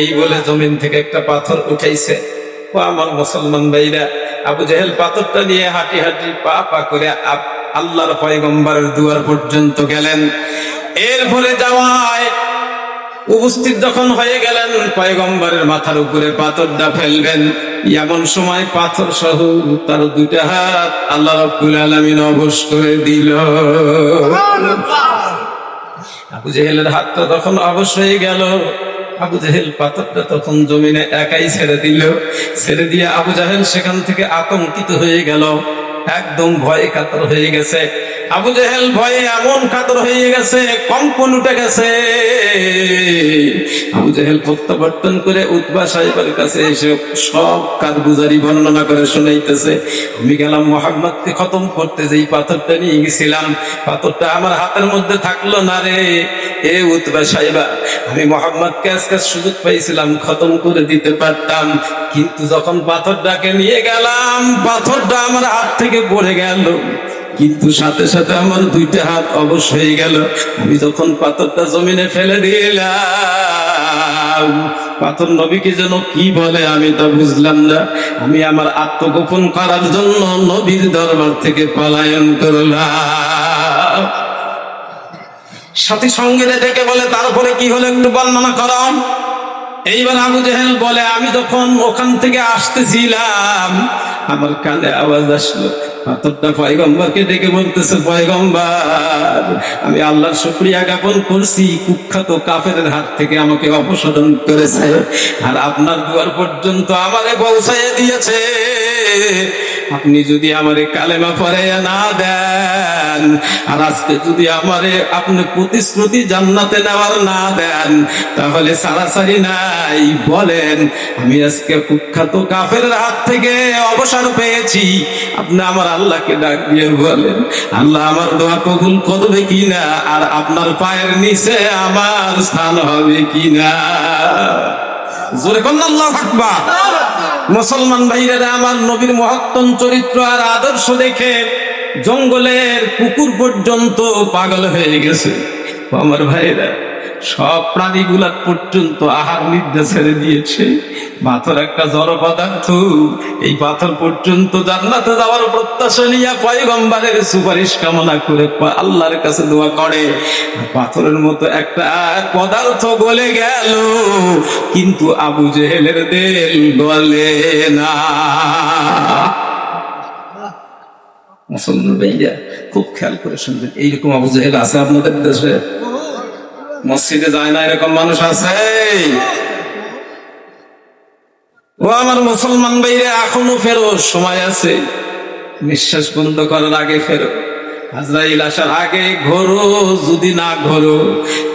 এই বলে জমিন থেকে একটা পাথর উঠাইছে। ও আমার মুসলমান ভাইরা আবু জাহেল পাথরটা নিয়ে হাঁটি হাঁটি পা পা করে আল্লাহর পয়গম্বরের দুয়ার পর্যন্ত গেলেন। এরপরে যাওয়ায় উপস্থিত যখন হয়ে গেলেন পয়গম্বরের মাথার উপরে পাথরটা ফেলবেন। এমন সময় পাথর সহ তার দুইটা হাত আল্লাহ রব্বুল আলমিন অবশ করে দিল। আবু জেহেলের হাতটা তখন অবশ হয়ে গেল। আবু জাহেল পাথরটা তখন জমিনে একাই ছেড়ে দিল। ছেড়ে দিয়ে আবু জাহেল সেখান থেকে আতঙ্কিত হয়ে গেল। একদম ভয়ে কাতর হয়ে গেছে। আবু জাহেল ভয়ে এমন কাতর হয়ে গেছে, কম্পন উঠে গেছে। আবু জাহেল প্রত্যাবর্তন করে উৎবা সাহেবের কাছে এসে সব কারগুজারি বর্ণনা করে শুনাইতেছে। আমি গেলাম মোহাম্মদকে খতম করতে, যেই পাথরটা নিয়ে গেছিলাম, পাথরটা আমার হাতের মধ্যে থাকল না রে। এ উৎবা সাহেবা, আমি মোহাম্মদকে আজকে সুযোগ পাইছিলাম, খতম করে দিতে পারতাম। কিন্তু যখন পাথরটাকে নিয়ে গেলাম, পাথরটা আমার হাত থেকে পড়ে গেল, কিন্তু সাথে সাথে আমার দুইটা হাত অবশ হয়ে গেল। আমি যখন পাথরটা জমিনে ফেলে দিলাম, পাথর নবীকে যেন কি বলে আমি তা বুঝলাম না। আমি আমার আত্মগোপন করার জন্য নবীর দরবার থেকে পলায়ন করলাম। সাথী সঙ্গীরা ডেকে বলে, তারপরে কি হলো একটু বর্ণনা করো। এইবার আবু জেহেল বলে, আমি যখন ওখান থেকে আসতেছিলাম আমার কানে আওয়াজ আসলো। পাথরটা পয়গম্বরকে ডেকে বলতেছে, পয়গম্বর, আমি আল্লাহর শুক্রিয়া জ্ঞাপন করছি, কুখ্যাত কাফের হাত থেকে আমাকে অপসারণ করেছে, আর আপনার দুয়ার পর্যন্ত আমারে পৌঁছাইয়া দিয়েছে। আপনি যদি আমারে কালেমা পরে না দেন, আর আজকে যদি আমারে আপনি প্রতিশ্রুতি জান্নাতে নেওয়ার না দেন, তাহলে সারাসারি নাই। বলেন, আমি আজকে কুখ্যাত কাফের হাত থেকে অবসর পেয়েছি। আপনি আমার আল্লাহকে ডাক দিয়ে বলেন, আল্লাহ আমার দোয়া কবুল করবে কিনা, আর আপনার পায়ের নিচে আমার স্থান হবে কিনা? জোরে কন্যা আল্লাহ থাকবা মুসলমান ভাইরা আমার নবীর মহাত্তম চরিত্র আর আদর্শ দেখে জঙ্গলের কুকুর পর্যন্ত পাগল হয়ে গেছে। আমার ভাইরা সব প্রাণীগুলা পর্যন্ত আহার নির্দেশ ছেড়ে দিয়েছে। পাথর একটা জড় পদার্থ। এই পাথর পর্যন্ত জান্নাতে যাওয়ার প্রত্যাশা নিয়ে পয়গম্বরের সুপারিশ কামনা করে আল্লাহর কাছে দোয়া করে। পাথরের মতো একটা পদার্থ গলে গেল। কিন্তু আবু জেহেলের দেল গলে না। মুসলমান ভাইয়া, খুব খেয়াল করে শুনবেন। এইরকম আবু জেহেল আছে আপনাদের দেশে? মসজিদে যায় না এরকম মানুষ আছে? ও আমার মুসলমান ভাইরে, এখনও ফেরো সময় আছে। নিঃশ্বাস বন্ধ করার আগে ফেরো। আজরাইল আসার আগে ঘোরো, যদি না ঘোরো,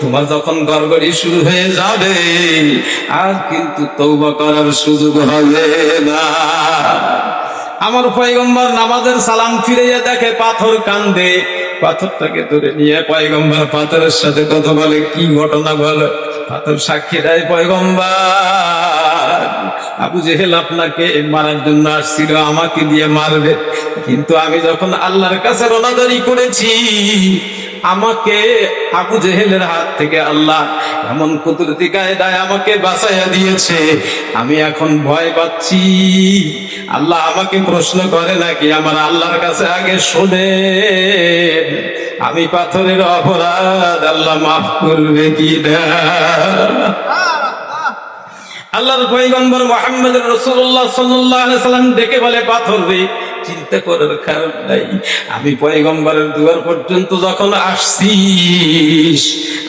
তোমার যখন গড়গড়ি শুরু হয়ে যাবে, আর কিন্তু তৌবা করার সুযোগ হবে না। আমার পয়গম্বর নামাজের সালাম ফিরে দেখে পাথর কান্দে পাথরটাকে ধরে নিয়ে পয়গম্বর পাথরের সাথে কথা বলে, কি ঘটনা বলো? পাথর সাক্ষী দেয়, পয়গম্বর, আবু জেহেল আপনাকে মারার জন্য আসছিল, আমাকে দিয়ে মারবে। কিন্তু আমি যখন আল্লাহর কাছে রোনাদারি করেছি আমাকে আবু জেহেলের হাত থেকে আল্লাহ এমন কুদরতি কায়দায় আমাকে বাঁচাইয়া দিয়েছে। আমি এখন ভয় পাচ্ছি। আল্লাহ আমাকে প্রশ্ন করে নাকি আমার আল্লাহর কাছে আগে শোনে। আমি পাথরের অপরাধ আল্লাহ মাফ করবে কি না আল্লাহর পয়গম্বর মোহাম্মদ রসুল্লাহ সাল্লাহ সাল্লাম ডেকে বলে, পাথর রে চিন্তা করার কারণ নাই। আমি পয়গম্বরের দুয়ার পর্যন্ত যখন আসছিস,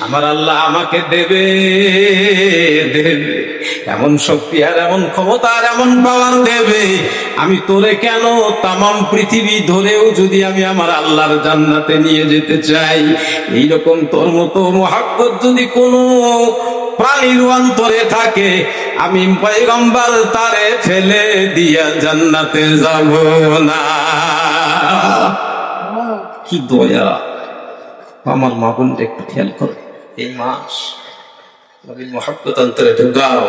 আমার আল্লাহ আমাকে দেবে দেবে। এমন শক্তি আর এমন ক্ষমতা আর এমন পাওয়ার দেবে। আমি তোরে কেন তামাম পৃথিবী ধরেও যদি আমি আমার আল্লাহর জান্নাতে নিয়ে যেতে চাই, এইরকম তোর মতো মহাব্বত যদি কোনো প্রাণীর অন্তরে থাকে আমি পয়গম্বর তারে ফেলে দিয়া জান্নাতে যাব না। কি দয়া। আমার মা বোনটা একটু খেয়াল করো। এই মাস নবীর মহাব্বত ঢুকাও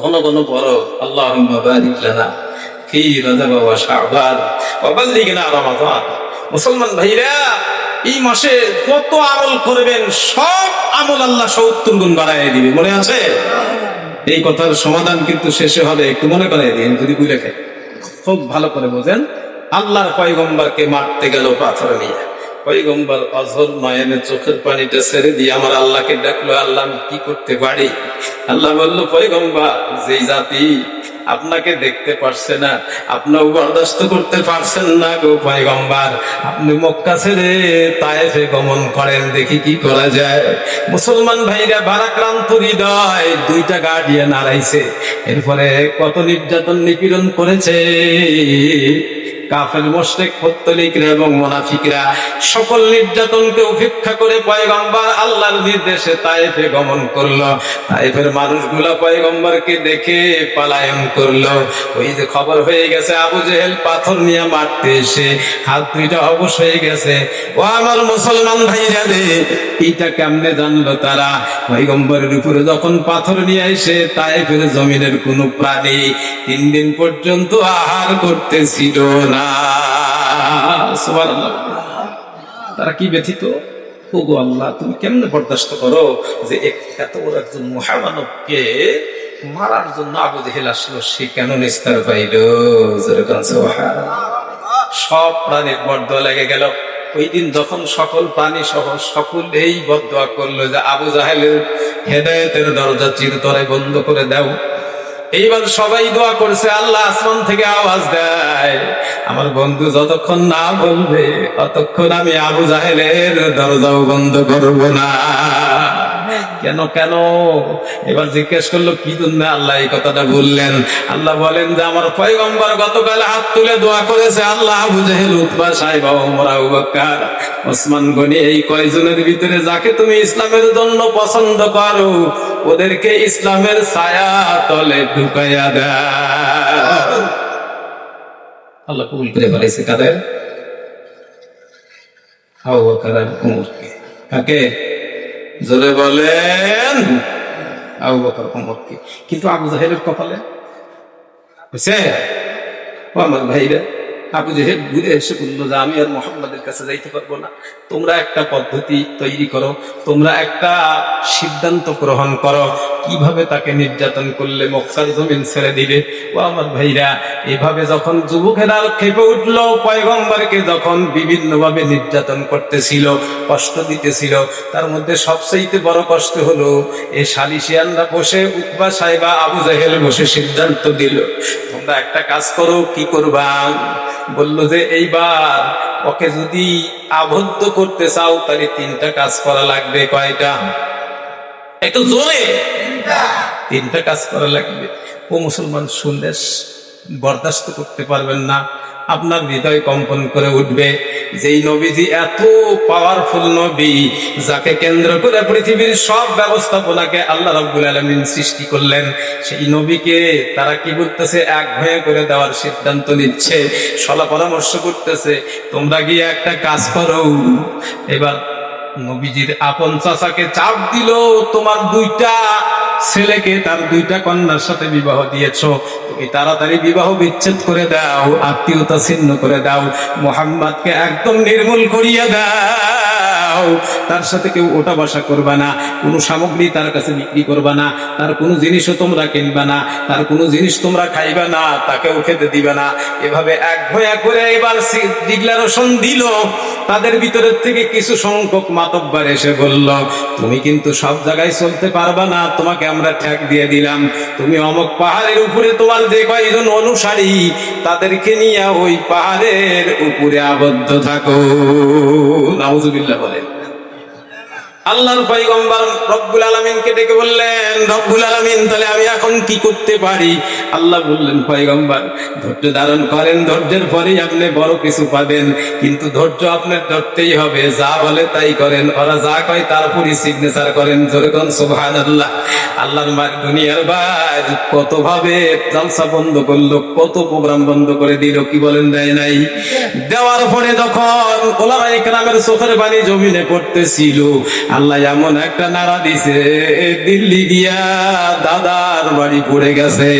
ঘন ঘন পড়ো আল্লাহ বারিক লানা ফি রাজব ওয়া শাবান ওয়া বাল্লিগনা রমাদান। মুসলমান ভাইরা, এই মাসে কত আমল করবেন, সব আমল আল্লাহ সত্তর গুণ বাড়াই দিবে। মনে আছে? এই কথার সমাধান কিন্তু শেষে হবে, একটু মনে করে দিন, যদি বুঝে খাই খুব ভালো করে বোঝেন। আল্লাহর পয়গম্বরকে মারতে গেল পাথর নিয়ে। পয়গম্বর অঝর নয়নে চোখের পানিটা ছেড়ে দিয়ে আমার আল্লাহকে ডাকলো, আল্লাহ কি করতে পারি? আল্লাহ বলল, পয়গম্বর যে জাতি আপনাকে দেখতে পারছে না। আপনাকে বরদাস্ত করতে পারছেন না গো গম্বার আপনি মক্কা ছেড়ে তায়েফে গমন করেন, দেখি কি করা যায়। মুসলমান ভাইরা ভারাক্রান্ত হৃদয়, দুইটা গার্ডিয়ান হারাইছে। এরপরে কত নির্যাতন নিপীড়ন করেছে। কাফের মোশরেক পত্তলিকরা এবং মোনাফিকরা সকল নির্যাতনকে উপেক্ষা করে পয়গম্বর আল্লাহর নির্দেশে তায়েফে গমন করল। তায়েফের মানুষগুলা পয়গম্বরকে দেখে পালায়ন করল। ওই যে খবর হয়ে গেছে, আবু জেহেল পাথর নিয়ে মারতে এসে হাত দুইটা অবশ হয়ে গেছে। ও আমার মুসলমান ভাইরা রে এইটা কেমনে জানলো তারা? পয়গম্বরের উপরে যখন পাথর নিয়ে এসে তায়েফের জমিনের কোনো প্রাণী তিন দিন পর্যন্ত আহার করতেছিল না। তারা কি ব্যথিত? ওগো আল্লাহ, তুমি কেমনে বরদাস্ত করো যে এত বড় একজন মহামানবকে মারার জন্য আবু জেহেল আসলো, সে কেন নিস্তার পাইল? সব প্রাণীর বরদোয়া লেগে গেল। ওই দিন যখন সকল প্রাণী সহ সকলেই বদোয়া করল যে, আবু জাহেলের হেদায়তের দরজা চিরতরে বন্ধ করে দাও। এইবার সবাই দোয়া করছে, আল্লাহ আসমান থেকে আওয়াজ দেয়। আমার বন্ধু যতক্ষণ না বলবে, ততক্ষণ আমি আবু জাহেলের দরজাও বন্ধ করব না। কেন কেন? এবার জিজ্ঞেস করল, কি জন্য আল্লাহ এই কথাটা বললেন? আল্লাহ বলেন যে, আমার পয়গম্বর গতকাল হাত তুলে দোয়া করেছে আল্লাহ আবু জাহেল উৎপা সাহেব আবু ওসমান গনি, এই কয়জনের ভিতরে যাকে তুমি ইসলামের জন্য পছন্দ করো, ওদেরকে ইসলামের ছায়া তলে ঢুকাইয়া দাও। আল্লাহ কবুল করে বলেছে কাদের? হাওয়া বকর কোমরকে। কাকে? জোরে বলেন। আবু বকর কোমরকে। কিন্তু আবু জাহেলের কপালে হয়েছে? ও আমার ভাইরা। আবু জেহেল ঘুরে এসে বলল যে আমি আর মোহাম্মদের কাছে যাইতে পারব না। তোমরা একটা পদ্ধতি তৈরি করো, তোমরা একটা সিদ্ধান্ত গ্রহণ করো, কীভাবে তাকে নির্যাতন করলে মক্কার জমিন ছেড়ে দিবে। ও আমার ভাইরা, এভাবে যখন যুবকেরা খেপে উঠল, পয়গম্বরকে যখন বিভিন্ন ভাবে নির্যাতন করতেছিল, কষ্ট দিতেছিল, তার মধ্যে সবচাইতে বড় কষ্ট হলো, এ সালিশিয়ানরা বসে, উকবা সাহেবা আবু জাহেল বসে সিদ্ধান্ত দিল, তোমরা একটা কাজ করো, কি করবা? বলল যে, এইবার ওকে যদি আবদ্ধ করতে চাও, তাহলে তিনটা কাজ করা লাগবে। কয়টা? একটু জোরে। তিনটা কাজ করা লাগবে। ও মুসলমান শুনলে বরদাস্ত করতে পারবেন না। আপনার হৃদয় কম্পন করে উঠবে। যেই নবীজি এত পাওয়ারফুল নবী, যাকে কেন্দ্র করে পৃথিবীর সব ব্যবস্থাপনাকে আল্লাহ রাব্বুল আলামিন সৃষ্টি করলেন, সেই নবীকে তারা কি করতেছে? এক ভয়ে করে দেওয়ার সিদ্ধান্ত নিচ্ছে, সলা পরামর্শ করতেছে, তোমরা গিয়ে একটা কাজ করো। এবার নবীজির আপন চাচাকে চাপ দিল, তোমার দুইটা ছেলেকে তার দুইটা কন্যার সাথে বিবাহ দিয়েছ। তুমি তাড়াতাড়ি বিবাহ বিচ্ছেদ করে দাও, আত্মীয়তা ছিন্ন করে দাও, মোহাম্মদকে একদম নির্মূল করিয়া দাও। তার সাথে কেউ ওটা বসা করবা না, কোনো সামগ্রী তার কাছে বিক্রি করবা না, তার কোনো জিনিসও তোমরা কিনবা না, তার কোনো জিনিস তোমরা খাইবা না, তাকেও খেতে দিবে না। এভাবে এক ভয়া করে এবার ডিক্লারেশন দিল। তাদের ভিতরের থেকে কিছু সংখ্যক মাতব্বার এসে বলল, তুমি কিন্তু সব জায়গায় চলতে পারবা না, তোমাকে আমরা ঠেক দিয়ে দিলাম। তুমি অমক পাহাড়ের উপরে তোমার যে কয়জন অনুসারী, তাদেরকে নিয়ে ওই পাহাড়ের উপরে আবদ্ধ থাকো। নাউজুবিল্লাহ বলেন। আল্লাহর পয়গম্বর রব্বুল আলামিনকে ডেকে বললেন, রব্বুল আলামিন, তাহলে আমি এখন কি করতে পারি? আল্লাহ বললেন, পয়গম্বর, ধৈর্য ধারণ করেন, ধৈর্যের পরেই আপনি বড় কিছু পাবেন। কিন্তু ধৈর্য আপনার ধরতেই হবে, যা বলে তাই করেন। ওরা যা কয় তারপরই সিগনেচার করেন। যেরকম সুবহান আল্লাহ আল্লাহর মার দুনিয়ার বাদ কত ভাবে জালসা বন্ধ করল, কত প্রোগ্রাম বন্ধ করে দিল, কি বলেন দেয় নাই? দেওয়ার পরে যখন ওলামা ইকরামের চোখের বাণী জমিনে পড়তেছিল আল্লাহ এমন একটা নাড়া দিছে দিল্লি গিয়া দাদার বাড়ি পড়ে গেছে।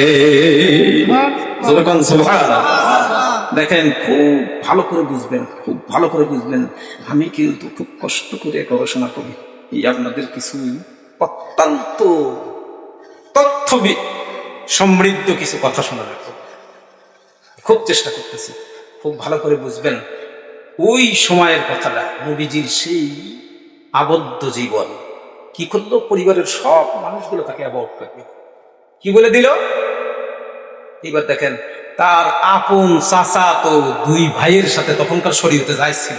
দেখেন খুব ভালো করে বুঝবেন খুব ভালো করে বুঝবেন। আমি কিন্তু খুব কষ্ট করে গবেষণা করি। এই আপনাদের কিছু অত্যন্ত তথ্য সমৃদ্ধ কিছু কথা শোনাবে খুব চেষ্টা করতেছি। খুব ভালো করে বুঝবেন। ওই সময়ের কথাটা নবীজির সেই আবদ্ধ জীবন। কি করল? পরিবারের সব মানুষগুলো তাকে অ্যাভয়েড করবে কি বলে দিল? এবার দেখেন, তার আপন চাচা তো দুই ভাইয়ের সাথে তখনকার শরীরতে যাইছিল।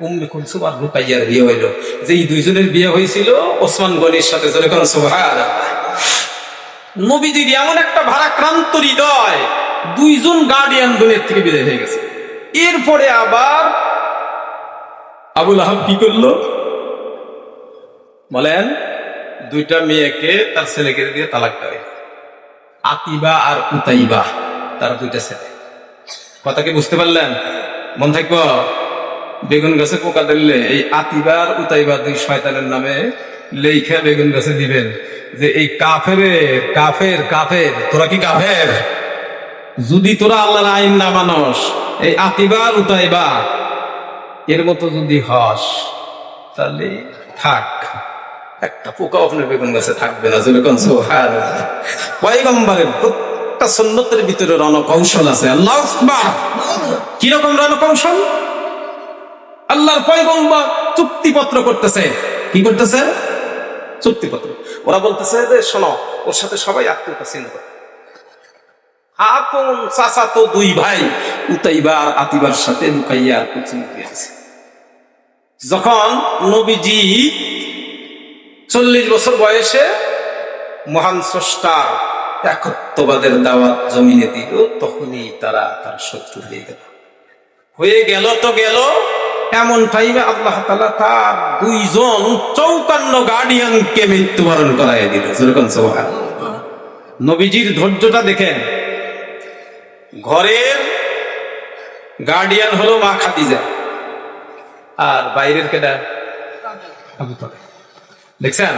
উম্মে কুলসুম আর রুকাইয়ার বিয়ে হইল। যে এই দুইজনের বিয়ে হয়েছিল ওসমান গনির সাথে জোরে কোন নবীজির এমন একটা ভারাক্রান্ত হৃদয়, দুইজন গার্ডিয়ান দুনিয়ার থেকে বিদায় হয়ে গেছে। এরপরে আবার আবুল আহাব কি করল? বলেন, দুইটা মেয়েকে তার ছেলেকে দিয়ে তালাক দেয় আতিবা আর উতাইবা, তার দুইটা ছেলে। কথা কি বুঝতে পারলেন? মন থাকব? বেগুন গাছে পোকা দিলে এই আতিবা আর উতাইবা দুই শয়তানের নামে লেখা বেগুন গাছে দিবেন যে এই কাফের কাফের কাফের, তোরা কি কাফের? যদি তোরা আল্লাহর আইন না মানস, এই আতিবা আর উতাইবা, এর মতো যদি হস, তাহলে থাক। একটা পোকা আপনার বেগুন গাছে থাকবে না, যেরকম সোহার। পয়গম্বরের প্রত্যেকটা সন্ন্যতের ভিতরে রণকৌশল আছে, আল্লাহ কীরকম রণকৌশল? আল্লাহর পয়গম্বর চুক্তিপত্র করতেছে। কি করতেছে? চুক্তিপত্র। ওরা বলতেছে যে, শোনো, ওর সাথে সবাই আত্মীয়তা করে। আপন চাচা তো দুই ভাই উতাইবা আর আতিবার সাথে লুকাইয়া দিয়েছে। যখন নবীজি চল্লিশ বছর বয়সে মহান স্রষ্টার একত্ববাদের দাওয়াত জমিনে দিল, তখনই তারা তার শত্রু হয়ে গেল। হয়ে গেল তো গেল এমন টাইমে আল্লাহ তালা তার দুইজন চৌকান্ন গার্ডিয়ানকে মৃত্যুবরণ করাই দিল। যেরকম সোহান নবীজির ধৈর্যটা দেখেন। ঘরের গার্ডিয়ান হলো মা খাদিজা। আর বাইরের কেটা আবু দেখছেন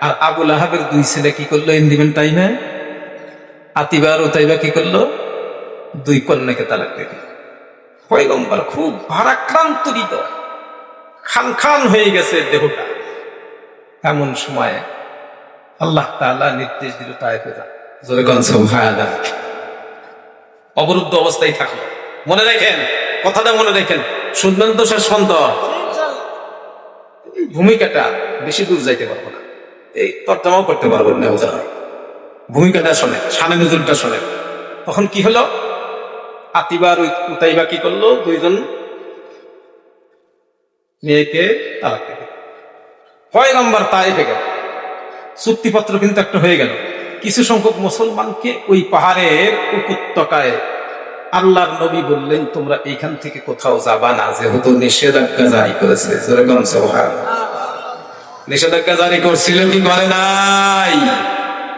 আর আবুল আহাবের দুই ছেলে কি করল ইন্দিমেন টাইমে? আতিবা আর উতাইবা কি করল? দুই কন্যাকে তালাক দিয়ে দিল। পয়গম্বর খুব ভারাক্রান্ত হৃদয় খান খান হয়ে গেছে দেহটা। এমন সময় আল্লাহ তাআলা নির্দেশ দিল তাইফে যা অবরুদ্ধ অবস্থায় থাকল। মনে রাখেন, কথাটা মনে রাখেন, শুনবেন তো পর্যন্ত। এই ভূমিকাটা বেশি দূর যাইতে পারব না। এই তর্জমাও করতে পারব না। ভূমিকাটা শোনেন, সানে নজরুলটা শোনেন। তখন কি হলো? আতিবার ওই উতাইবা কি করল? দুইজন মেয়েকে তালাক দিল। পয়গম্বর তাই গেল। চুক্তিপত্র কিন্তু একটা হয়ে গেল। কিছু সংখ্যক মুসলমানকে ওই পাহাড়ের উপত্যকায় আল্লাহর নবী বললেন, তোমরা এইখান থেকে কোথাও যাবা না, যেহেতু নিষেধাজ্ঞা জারি করেছে। যেরকম সোহান নিষেধাজ্ঞা জারি করছিল কি করে নাই?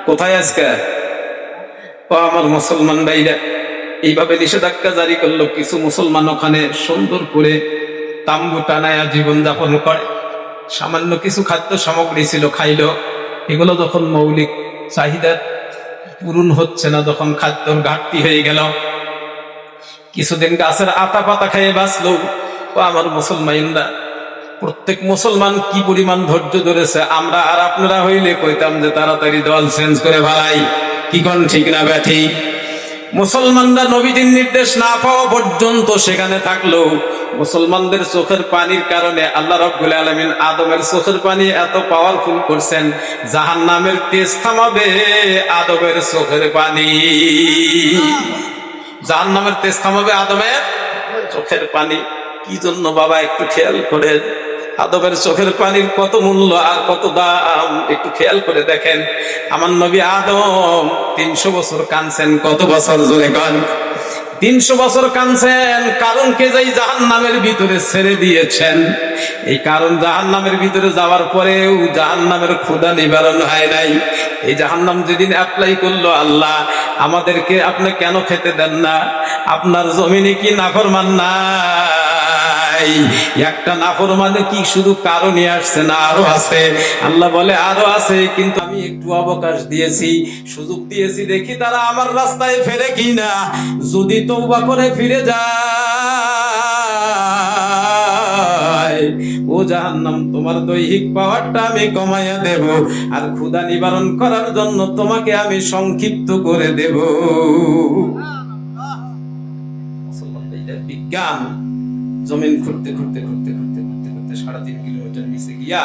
কোথায় আজকে? ও আমার মুসলমান ভাইরা, এইভাবে নিষেধাজ্ঞা জারি করল কিছু মুসলমান ওখানে সুন্দর করে তাম্বু টানায়া জীবন যাপন করে। সামান্য কিছু খাদ্য সামগ্রী ছিল, খাইলো। এগুলো যখন মৌলিক চাহিদা পূরণ হচ্ছে না, যখন খাদ্যর ঘাটতি হয়ে গেল। কিছুদিন গাছের আতা পাতা খেয়ে বাঁচলো। ও আমার মুসলমানরা প্রত্যেক মুসলমান কি পরিমাণ ধৈর্য ধরেছে? আমরা আর আপনারা হইলে কইতাম যে তাড়াতাড়ি দল চেঞ্জ করে ভালাই কি কোন ঠিক না ব্যাঠি মুসলমানরা নবীজির নির্দেশ না পাওয়া পর্যন্ত সেখানে থাকল মুসলমানদের চোখের পানির কারণে আল্লাহ রব্বুল আলমিন আদমের চোখের পানি এত পাওয়ারফুল করছেন জাহান নামের তেজ থামাবে আদমের চোখের পানি। জাহান নামের তেজ থামাবে আদমের চোখের পানি। কি জন্য বাবা, একটু খেয়াল করে আদবের চোখের পানির কত মূল্য আর কত দাম? একটু খেয়াল করে দেখেন। আমার নবী আদম তিনশো বছর কানছেন কত বছর জোরে কান? তিনশো বছর কানছেন কারণ কে যাই জাহান নামের ভিতরে ছেড়ে দিয়েছেন? এই কারণ জাহান নামের ভিতরে যাওয়ার পরেও জাহান নামের ক্ষুদা নিবারণ হয় নাই। এই জাহান নাম যেদিন অ্যাপ্লাই করল আল্লাহ, আমাদেরকে আপনি কেন খেতে দেন না? আপনার জমিনে কি নাফরমান নাই। একটা নাফর মানে কি? শুধু কারণই আসছে না, আরও আছে। আল্লাহ বলে, আরও আছে, কিন্তু আমি একটু অবকাশ দিয়েছি। সুযোগ দিয়েছি, দেখি তারা আমার রাস্তায় ফেরে কিনা। যদি তৌবা করে ফিরে যায়, ও জাহান্নাম, তোমার দৈহিক পাওয়ারটা আমি কমাইয়া দেব। আর ক্ষুধা নিবারণ করার জন্য তোমাকে আমি সংক্ষিপ্ত করে দেব। বিজ্ঞান। জমিন ঘুরতে ঘুরতে ঘুরতে ঘুরতে ঘুরতে ঘুরতে সাড়ে তিন কিলোমিটার নিচে গিয়া